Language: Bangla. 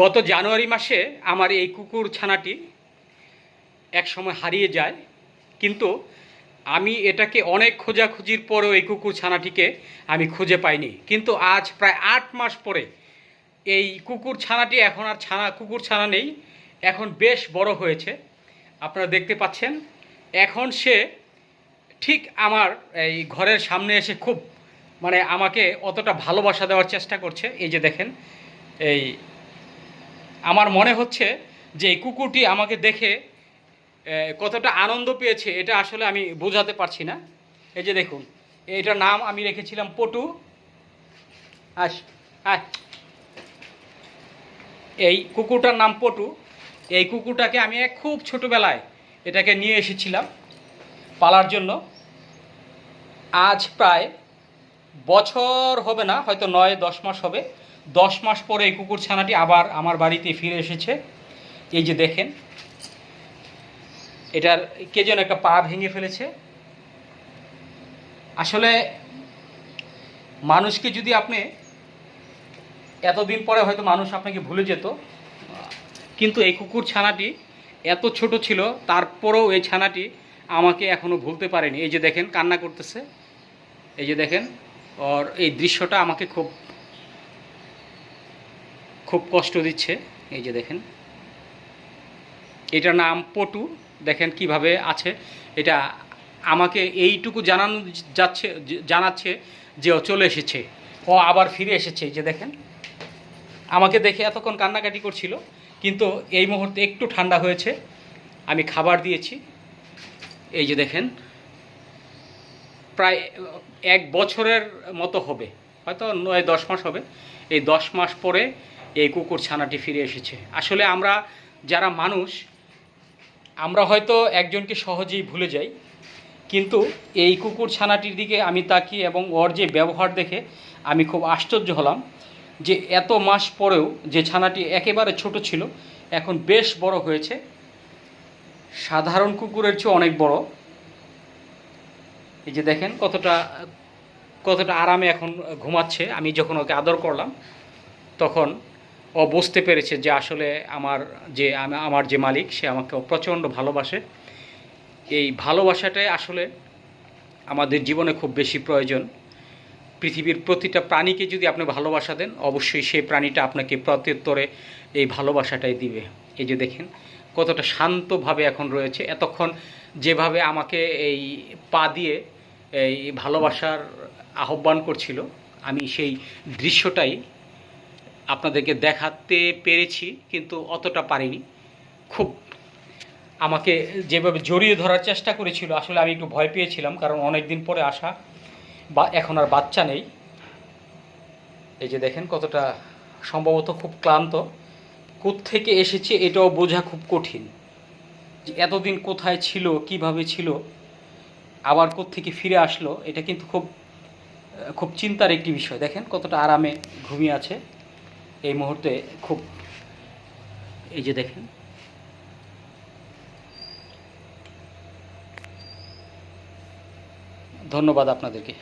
গত জানুয়ারি মাসে আমার এই কুকুর ছানাটি এক সময় হারিয়ে যায়, কিন্তু আমি এটাকে অনেক খোঁজাখুঁজির পরেও এই কুকুর ছানাটিকে আমি খুঁজে পাইনি। কিন্তু আজ প্রায় আট মাস পরে এই কুকুর ছানাটি এখন আর ছানা, কুকুর ছানা নেই, এখন বেশ বড় হয়েছে। আপনারা দেখতে পাচ্ছেন, এখন সে ঠিক আমার এই ঘরের সামনে এসে খুব মানে আমাকে অতটা ভালোবাসা দেওয়ার চেষ্টা করছে। এই যে দেখেন, এই আমার মনে হচ্ছে যে এই কুকুরটি আমাকে দেখে কতটা আনন্দ পেয়েছে, এটা আসলে আমি বোঝাতে পারছি না। এই যে দেখুন, এটার নাম আমি রেখেছিলাম পটু। আস, আয়। এই কুকুরটার নাম পটু। এই কুকুরটাকে আমি খুব ছোটোবেলায় এটাকে নিয়ে এসেছিলাম পালার জন্য। আজ প্রায় বছর হবে না, হয়তো নয়, দশ মাস হবে। দশ মাস পরে এই কুকুর ছানাটি আবার আমার বাড়িতে ফিরে এসেছে। এই যে দেখেন, এটার কে যেন একটা পা ভেঙে ফেলেছে। আসলে মানুষকে যদি আপনি এতদিন পরে হয়তো মানুষ আপনাকে ভুলে যেত, কিন্তু এই কুকুর ছানাটি এত ছোট ছিল, তারপরেও এই ছানাটি আমাকে এখনও ভুলতে পারেনি। এই যে দেখেন, কান্না করতেছে। এই যে দেখেন, ওর এই দৃশ্যটা আমাকে খুব খুব কষ্ট দিচ্ছে। এই যে দেখেন। এটার নাম পটু। দেখেন কীভাবে আছে। এটা আমাকে এইটুকু জানানো যাচ্ছে, জানাচ্ছে যে ও চলে এসেছে। ও আবার ফিরে এসেছে। যে দেখেন। আমাকে দেখে এতক্ষণ কান্নাকাটি করছিল, কিন্তু এই মুহূর্তে একটু ঠান্ডা হয়েছে। আমি খাবার দিয়েছি। এই যে দেখেন। প্রায় এক বছরের মতো হবে। হয়তো নয়, দশ মাস হবে। এই দশ মাস পরে এই কুকুর ছানাটি ফিরে এসেছে। আসলে আমরা যারা মানুষ, আমরা হয়তো একজনকে সহজেই ভুলে যাই, কিন্তু এই কুকুর ছানাটির দিকে আমি তাকিয়ে এবং ওর যে ব্যবহার দেখে আমি খুব আশ্চর্য হলাম যে এত মাস পরেও যে ছানাটি একেবারে ছোট ছিল, এখন বেশ বড় হয়েছে। সাধারণ কুকুরের চেয়ে অনেক বড়। এই যে দেখেন কতটা কতটা আরামে এখন ঘুমাচ্ছে। আমি যখন ওকে আদর করলাম, তখন ও বুঝতে পেরেছে যে আসলে আমার যে আমার যে মালিক, সে আমাকে প্রচণ্ড ভালোবাসে। এই ভালোবাসাটাই আসলে আমাদের জীবনে খুব বেশি প্রয়োজন। পৃথিবীর প্রতিটা প্রাণীকে যদি আপনি ভালোবাসা দেন, অবশ্যই সেই প্রাণীটা আপনাকে প্রত্যুত্তরে এই ভালোবাসাটাই দিবে। এই যে দেখেন, কতটা শান্তভাবে এখন রয়েছে। এতক্ষণ যেভাবে আমাকে এই পা দিয়ে এই ভালোবাসার আহ্বান করছিল, আমি সেই দৃশ্যটাই আপনাদেরকে দেখাতে পেরেছি, কিন্তু অতটা পারিনি। খুব আমাকে যেভাবে জড়িয়ে ধরার চেষ্টা করেছিল, আসলে আমি একটু ভয় পেয়েছিলাম, কারণ অনেক দিন পরে আসা, বা এখন আর বাচ্চা নেই। এই যে দেখেন কতটা সম্ভবত খুব ক্লান্ত। থেকে এসেছে এটাও বোঝা খুব কঠিন। যে এতদিন কোথায় ছিল, কীভাবে ছিল, আবার থেকে ফিরে আসলো, এটা কিন্তু খুব খুব চিন্তার একটি বিষয়। দেখেন কতটা আরামে ঘুমিয়ে আছে। এই মুহূর্তে খুব এই যে দেখেন। ধন্যবাদ আপনাদেরকে।